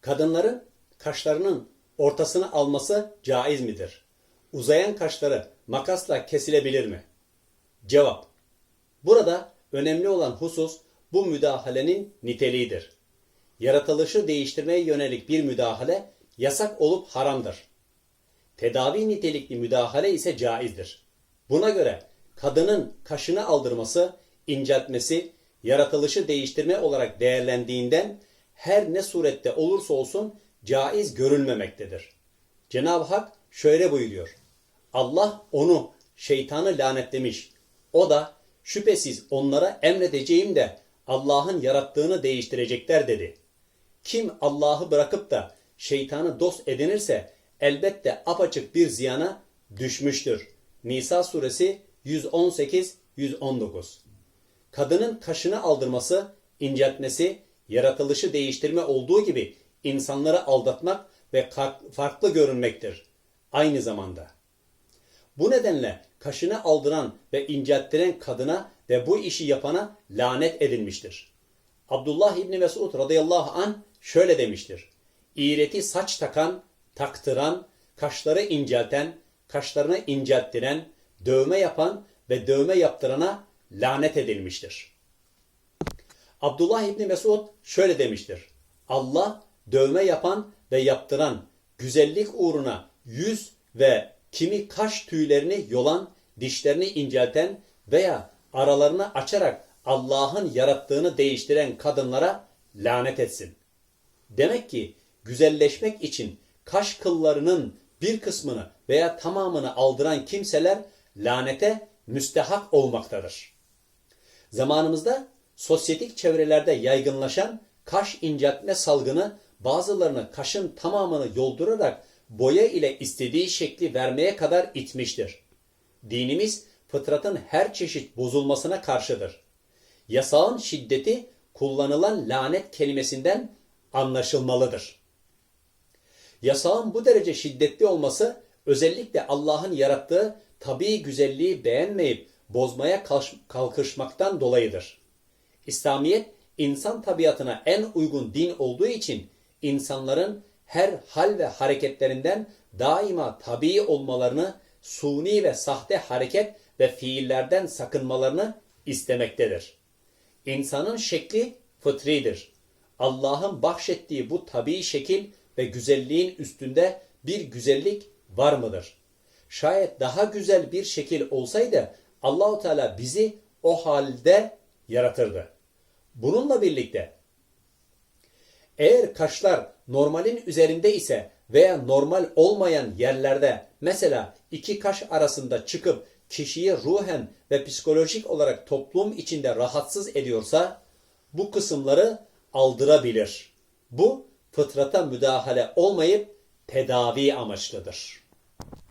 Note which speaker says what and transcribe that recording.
Speaker 1: Kadınların kaşlarının ortasını alması caiz midir? Uzayan kaşları makasla kesilebilir mi? Cevap. Burada önemli olan husus bu müdahalenin niteliğidir. Yaratılışı değiştirmeye yönelik bir müdahale yasak olup haramdır. Tedavi nitelikli müdahale ise caizdir. Buna göre kadının kaşını aldırması, inceltmesi, yaratılışı değiştirme olarak değerlendiğinden her ne surette olursa olsun caiz görülmemektedir. Cenab-ı Hak şöyle buyuruyor. Allah onu, şeytanı lanetlemiş. O da şüphesiz onlara emredeceğim de Allah'ın yarattığını değiştirecekler dedi. Kim Allah'ı bırakıp da şeytanı dost edinirse elbette apaçık bir ziyana düşmüştür. Nisa suresi 118-119 Kadının kaşını aldırması, inceltmesi, yaratılışı değiştirme olduğu gibi insanları aldatmak ve farklı görünmektir. Aynı zamanda. Bu nedenle kaşını aldıran ve incelttiren kadına ve bu işi yapana lanet edilmiştir. Abdullah İbni Mesud radıyallahu an şöyle demiştir. İğreti saç takan, taktıran, kaşları incelten, kaşlarını incelttiren, dövme yapan ve dövme yaptırana lanet edilmiştir. Abdullah İbni Mesud şöyle demiştir. Allah dövme yapan ve yaptıran, güzellik uğruna yüz ve kimi kaş tüylerini yolan, dişlerini incelten veya aralarını açarak Allah'ın yarattığını değiştiren kadınlara lanet etsin. Demek ki güzelleşmek için kaş kıllarının bir kısmını veya tamamını aldıran kimseler lanete müstehak olmaktadır. Zamanımızda sosyetik çevrelerde yaygınlaşan kaş inceltme salgını bazılarını kaşın tamamını yoldurarak boya ile istediği şekli vermeye kadar itmiştir. Dinimiz fıtratın her çeşit bozulmasına karşıdır. Yasağın şiddeti kullanılan lanet kelimesinden anlaşılmalıdır. Yasağın bu derece şiddetli olması özellikle Allah'ın yarattığı tabii güzelliği beğenmeyip bozmaya kalkışmaktan dolayıdır. İslamiyet insan tabiatına en uygun din olduğu için insanların her hal ve hareketlerinden daima tabii olmalarını, suni ve sahte hareket ve fiillerden sakınmalarını istemektedir. İnsanın şekli fıtridir. Allah'ın bahşettiği bu tabii şekil ve güzelliğin üstünde bir güzellik var mıdır? Şayet daha güzel bir şekil olsaydı Allahu Teala bizi o halde yaratırdı. Bununla birlikte eğer kaşlar normalin üzerinde ise veya normal olmayan yerlerde mesela iki kaş arasında çıkıp kişiyi ruhen ve psikolojik olarak toplum içinde rahatsız ediyorsa bu kısımları aldırabilir. Bu fıtrata müdahale olmayıp tedavi amaçlıdır.